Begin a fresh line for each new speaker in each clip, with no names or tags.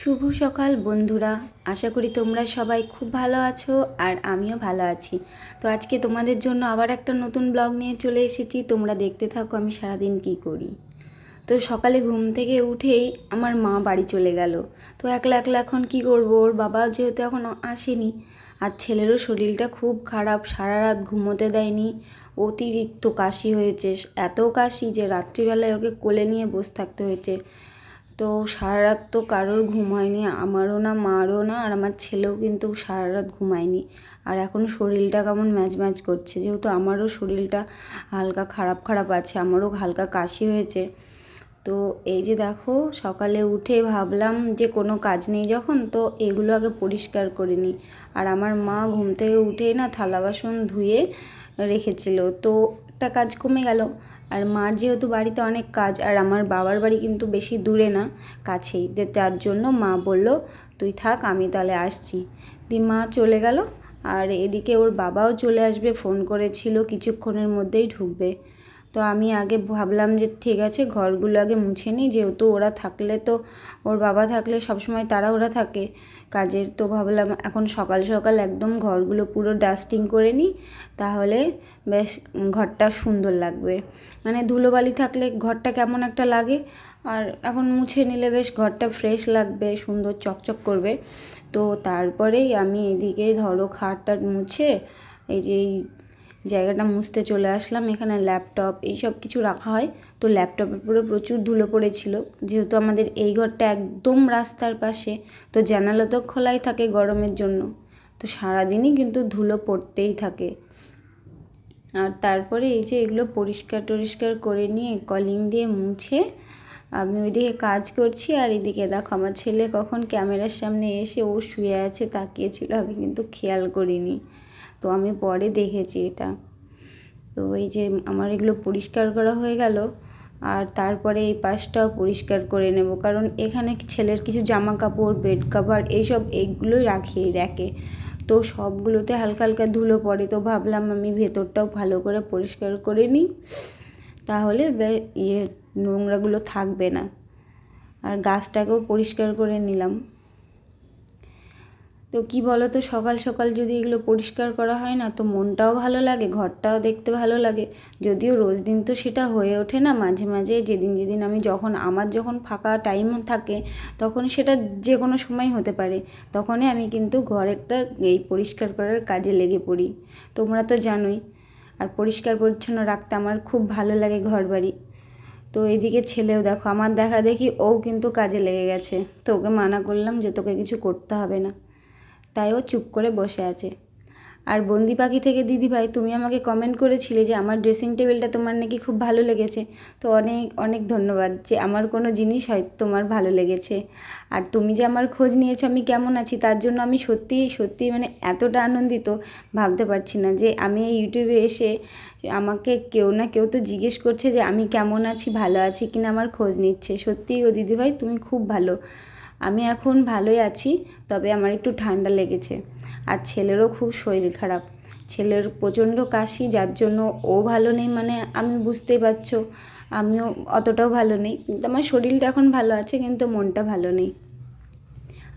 শুভ সকাল, বন্ধুরা। আশা করি তোমরা সবাই খুব ভালো আছো আর আমিও ভালো আছি। তো আজকে তোমাদের জন্য আবার একটা নতুন ব্লগ নিয়ে চলে এসেছি। তোমরা দেখতে থাকো আমি সারাদিন কি করি। তো সকালে ঘুম থেকে উঠেই আমার মা বাড়ি চলে গেল। তো একলা একলা এখন কি করব? ওর বাবা যেহেতু এখন আসেনি, আর ছেলেরও শরীরটা খুব খারাপ, সারা রাত ঘুমোতে দেয়নি, অতিরিক্ত কাশি হয়েছে। এত কাশি যে রাত্রিবেলায় ওকে কোলে নিয়ে বসে থাকতে হয়েছে। তো সারা রাত তো কারোর ঘুম হয়নি, আমারও না, মারও না, আর আমার ছেলেও কিন্তু সারা রাত ঘুমায়নি। আর এখন শরীরটা কেমন ম্যাচ ম্যাচ করছে, যেহেতু আমারও শরীরটা হালকা খারাপ খারাপ আছে, আমারও হালকা কাশি হয়েছে। তো এই যে দেখো, সকালে উঠে ভাবলাম যে কোনো কাজ নেই যখন, তো এগুলো আগে পরিষ্কার করে নিই। আর আমার মা ঘুম থেকে উঠে না থালা বাসন ধুয়ে রেখেছিল, তো একটা কাজ কমে গেল। আর মার যেহেতু বাড়িতে অনেক কাজ, আর আমার বাবার বাড়ি কিন্তু বেশি দূরে না, কাছেই। যে তার জন্য মা বলল, তুই থাক, আমি তাহলে আসছি। দি, মা চলে গেল, আর এদিকে ওর বাবাও চলে আসবে, ফোন করেছিল, কিছুক্ষণের মধ্যেই ঢুকবে। তো আমি আগে ভাবলাম যে ঠিক আছে, ঘরগুলো আগে মুছে নিই। যেহেতু ওরা থাকলে তো, ওর বাবা থাকলে সবসময় তারা ওরা থাকে। কাজের তো ভাবলাম এখন সকাল সকাল একদম ঘরগুলো পুরো ডাস্টিং করে নিই। তাহলে বেশ ঘরটা সুন্দর লাগবে। মানে ধুলোবালি থাকলে ঘরটা কেমন একটা লাগে। আর এখন মুছে নিলে বেশ ঘরটা ফ্রেশ লাগবে, সুন্দর চকচক করবে। তো তারপরেই আমি এদিকে ধরো খাটটা মুছে, এই যে জায়গাটা মুছতে চলে আসলাম। এখানে ল্যাপটপ এইসব কিছু রাখা হয়। তো ল্যাপটপের উপরে প্রচুর ধুলো পড়েছিল। যেহেতু আমাদের এই ঘরটা একদম রাস্তার পাশে, তো জানালা তো খোলাই থাকে গরমের জন্য। তো সারাদিনই কিন্তু ধুলো পড়তেই থাকে। আর তারপরে এই যে এগুলো পরিষ্কার টরিষ্কার করে নিয়ে কলিং দিয়ে মুছে আমি ওইদিকে কাজ করছি। আর এদিকে দেখো আমার ছেলে কখন ক্যামেরার সামনে এসে ও শুয়ে আছে তাকিয়েছিল আমি কিন্তু খেয়াল করিনি। তো আমি পরে দেখেছি এটা। তো এই যে আমার এগুলো পরিষ্কার করা হয়ে গেল, আর তারপরে এই পাশটাও পরিষ্কার করে নেব। কারণ এখানে ছেলের কিছু জামা কাপড় বেড কাভার এইসব এইগুলোই রাখি, র্যাকে। তো সবগুলোতে হালকা হালকা ধুলো পড়ে, তো ভাবলাম আমি ভেতরটাও ভালো করে পরিষ্কার করে নিই। তাহলে ইয়ে নোংরাগুলো থাকবে না। আর গাছটাকেও পরিষ্কার করে নিলাম। তো কি বলো তো সকাল সকাল যদি এগুলো পরিষ্কার করা হয় না, তো মনটাও ভালো লাগে, ঘরটাও দেখতে ভালো লাগে। যদিও রোজ দিন তো সেটা হয়ে ওঠে না, মাঝে মাঝে যেদিন যেদিন আমি যখন, আমার যখন ফাঁকা টাইম থাকে, তখন সেটা যে কোনো সময় হতে পারে। তখনই আমি কিন্তু ঘরেরটা এই পরিষ্কার করার কাজে লেগে পড়ি। তোমরা তো জানোই, আর পরিষ্কার পরিচ্ছন্ন রাখতে আমার খুব ভালো লাগে ঘর বাড়ি তো এদিকে ছেলেও দেখো, আমার দেখা দেখি ও কিন্তু কাজে লেগে গেছে। তো ওকে মানা করলাম যে তোকে কিছু করতে হবে না। তাই ও চুপ করে বসে আছে। আর বন্দি পাখি থেকে দিদিভাই, তুমি আমাকে কমেন্ট করেছিলে যে আমার ড্রেসিং টেবিলটা তোমার নাকি খুব ভালো লেগেছে। তো অনেক অনেক ধন্যবাদ যে আমার কোনো জিনিস হয়তো তোমার ভালো লেগেছে। আর তুমি যে আমার খোঁজ নিয়েছো, আমি কেমন আছি, তার জন্য আমি সত্যিই সত্যিই মানে এতটা আনন্দিত। ভাবতে পারছি না যে আমি এই ইউটিউবে এসে আমাকে কেউ না কেউ তো জিজ্ঞেস করছে যে আমি কেমন আছি, ভালো আছি কিনা আমার খোঁজ নিচ্ছে। সত্যিই ও দিদিভাই, তুমি খুব ভালো। আমি এখন ভালোই আছি, তবে আমার একটু ঠান্ডা লেগেছে। আর ছেলেরও খুব শরীর খারাপ। ছেলের প্রচণ্ড কাশি, যার জন্য ও ভালো নেই মানে আমি বুঝতেই পারছ, আমিও অতটাও ভালো নেই। কিন্তু আমার শরীরটা এখন ভালো আছে, কিন্তু মনটা ভালো নেই।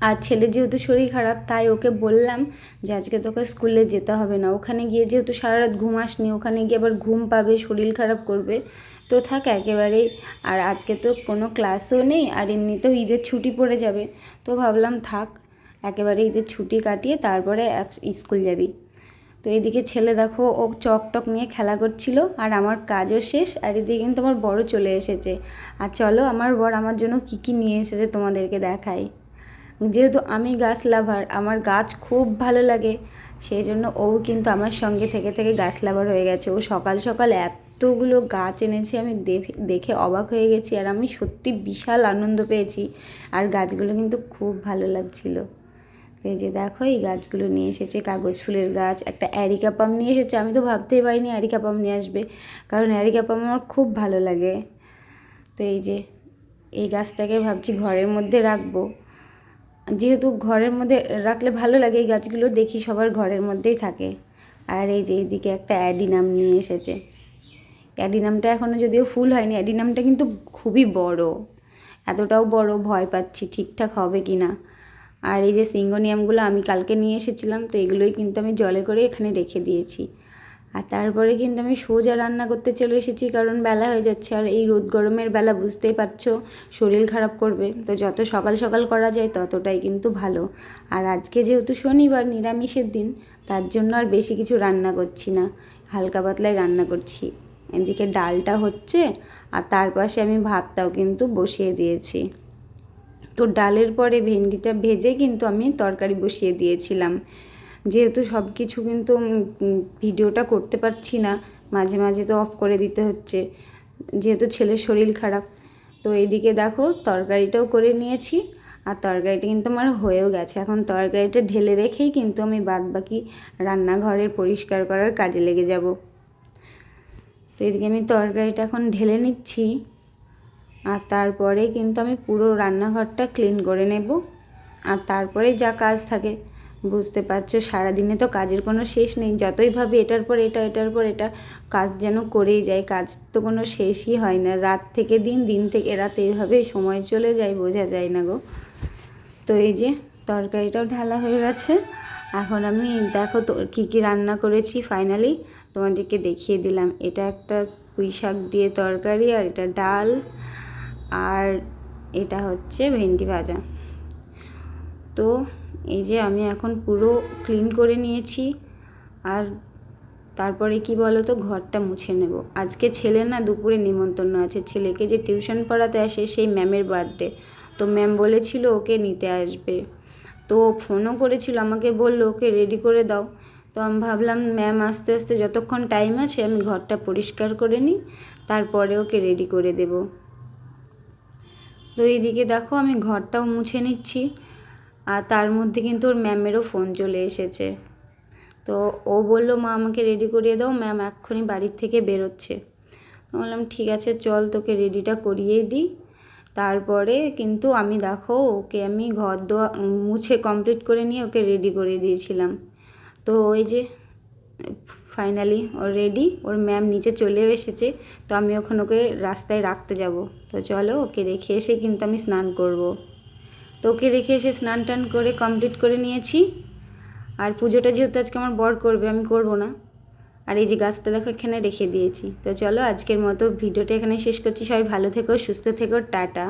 আর ছেলের যেহেতু শরীর খারাপ, তাই ওকে বললাম যে আজকে তোকে স্কুলে যেতে হবে না। ওখানে গিয়ে যেহেতু সারা রাত ঘুম আসনি, ওখানে গিয়ে আবার ঘুম পাবে, শরীর খারাপ করবে তো থাক একেবারেই। আর আজকে তো কোনো ক্লাসও নেই, আর এমনিতেও ঈদের ছুটি পড়ে যাবে। তো ভাবলাম থাক, একেবারে ঈদের ছুটি কাটিয়ে তারপরে স্কুল যাবি। তো এদিকে ছেলে দেখো, ও চক টক নিয়ে খেলা করছিল, আর আমার কাজও শেষ, আর এদিকে কিন্তু আমার বড় চলে এসেছে। আর চলো, আমার বর আমার জন্য কী কী নিয়ে এসেছে তোমাদেরকে দেখাই। যেহেতু আমি গাছ লাভার, আমার গাছ খুব ভালো লাগে, সেই জন্য ও কিন্তু আমার সঙ্গে থেকে থেকে গাছ লাভার হয়ে গেছে। ও সকাল সকাল এতগুলো গাছ এনেছে, আমি দেখে অবাক হয়ে গেছি আর আমি সত্যি বিশাল আনন্দ পেয়েছি। আর গাছগুলো কিন্তু খুব ভালো লাগছিল। এই যে দেখো, এই গাছগুলো নিয়ে এসেছে কাগজ ফুলের গাছ, একটা অ্যারিকা পাম নিয়ে এসেছে। আমি তো ভাবতেই পারিনি অ্যারিকা পাম নিয়ে আসবে, কারণ অ্যারিকা পাম আমার খুব ভালো লাগে। তো এই যে, এই গাছটাকে ভাবছি ঘরের মধ্যে রাখব। যেহেতু ঘরের মধ্যে রাখলে ভালো লাগে, এই গাছগুলো দেখি সবার ঘরের মধ্যেই থাকে। আর এই যে এইদিকে একটা অ্যাডিনাম নিয়ে এসেছে। অ্যাডিনামটা এখনও যদিও ফুল হয়নি, অ্যাডিনামটা কিন্তু খুবই বড়। এতটাও বড় ভয় পাচ্ছি ঠিকঠাক হবে কি না। আর এই যে সিঙ্গোনিয়ামগুলো আমি কালকে নিয়ে এসেছিলাম, তো এগুলোই কিন্তু আমি জলে করে এখানে রেখে দিয়েছি। আর তারপরে কিন্তু আমি সোজা রান্না করতে চলে এসেছি, কারণ বেলা হয়ে যাচ্ছে। আর এই রোদ গরমের বেলা বুঝতেই পারছ, শরীর খারাপ করবে। তো যত সকাল সকাল করা যায়, ততটাই কিন্তু ভালো। আর আজকে যেহেতু শনিবার নিরামিষের দিন, তার জন্য আর বেশি কিছু রান্না করছি না। হালকা পাতলাই রান্না করছি। এদিকে ডালটা হচ্ছে আর তার পাশে আমি ভাতটাও কিন্তু বসিয়ে দিয়েছি। তো ডালের পরে ভেন্ডিটা ভেজে কিন্তু আমি তরকারি বসিয়ে দিয়েছিলাম। যেহেতু সব কিছু কিন্তু ভিডিওটা করতে পারছি না, মাঝে মাঝে তো অফ করে দিতে হচ্ছে। যেহেতু ছেলের শরীর খারাপ, তো এদিকে দেখো তরকারিটাও করে নিয়েছি আর তরকারিটা কিন্তু আমার হয়েও গেছে। এখন তরকারিটা ঢেলে রেখেই কিন্তু আমি বাদ বাকি রান্নাঘরের পরিষ্কার করার কাজে লেগে যাব। তো এদিকে আমি তরকারিটা এখন ঢেলে নিচ্ছি। আর তারপরে কিন্তু আমি পুরো রান্নাঘরটা ক্লিন করে নেব। আর তারপরে যা কাজ থাকে, বুঝতে পারছ, সারাদিনে তো কাজের কোনো শেষ নেই। যতই ভাবি এটার পর এটা, এটার পর এটা, কাজ যেন করেই যায়, কাজ তো কোনো শেষই হয় না। রাত থেকে দিন দিন থেকে রাত এইভাবে সময় চলে যায়, বোঝা যায় না গো। তো এই যে তরকারিটাও ঢালা হয়ে গেছে। এখন আমি দেখো তো কী কী রান্না করেছি ফাইনালি তোমাদেরকে দেখিয়ে দিলাম। এটা একটা পুঁই শাক দিয়ে তরকারি আর এটা ডাল আর এটা হচ্ছে ভেন্ডি ভাজা। তো এই যে আমি এখন পুরো ক্লিন করে নিয়েছি আর তারপরে কি বলো তো ঘরটা মুছে নেব। আজকে ছেলে না দুপুরে নিমন্ত্রণ আছে। ছেলেকে যে টিউশন পড়াতে আসে সেই ম্যামের বার্থডে। তো ম্যাম বলেছিল ওকে নিতে আসবে। তো ফোনও করেছিল, আমাকে বলল, ওকে রেডি করে দাও। তো আমি ভাবলাম, ম্যাম, আস্তে আস্তে যতক্ষণ টাইম আছে আমি ঘরটা পরিষ্কার করে নিই, তারপরে ওকে রেডি করে দেব। তো এইদিকে দেখো আমি ঘরটাও মুছে নিচ্ছি, আর তার মধ্যে কিন্তু ওর ম্যামেরও ফোন চলে এসেছে। তো ও বলল, মা, আমাকে রেডি করিয়ে দাও, ম্যাম এক্ষুনি বাড়ির থেকে বেরোচ্ছে। বললাম, ঠিক আছে, চল তোকে রেডিটা করিয়েই দিই। তারপরে কিন্তু আমি দেখো, ওকে আমি ঘর দোয়া, মুছে কমপ্লিট করে নিয়ে ওকে রেডি করে দিয়েছিলাম। তো ওই যে ফাইনালি ও রেডি ওর ম্যাম নিচে চলেও এসেছে, তো আমি ওখানে ওকে রাস্তায় রাখতে যাব। তো চলো ওকে রেখে এসে কিন্তু আমি স্নান করব। তো ওকে রেখে এসে স্নান টান করে কমপ্লিট করে নিয়েছি। আর পুজোটা যেহেতু আজকে আমার বর করবে, আমি করব না। আর এই যে গাছটা দেখো এখানে রেখে দিয়েছি। তো চলো আজকের মতো ভিডিওটা এখানে শেষ করছি। সবাই ভালো থেকো, সুস্থ থেকো, টাটা।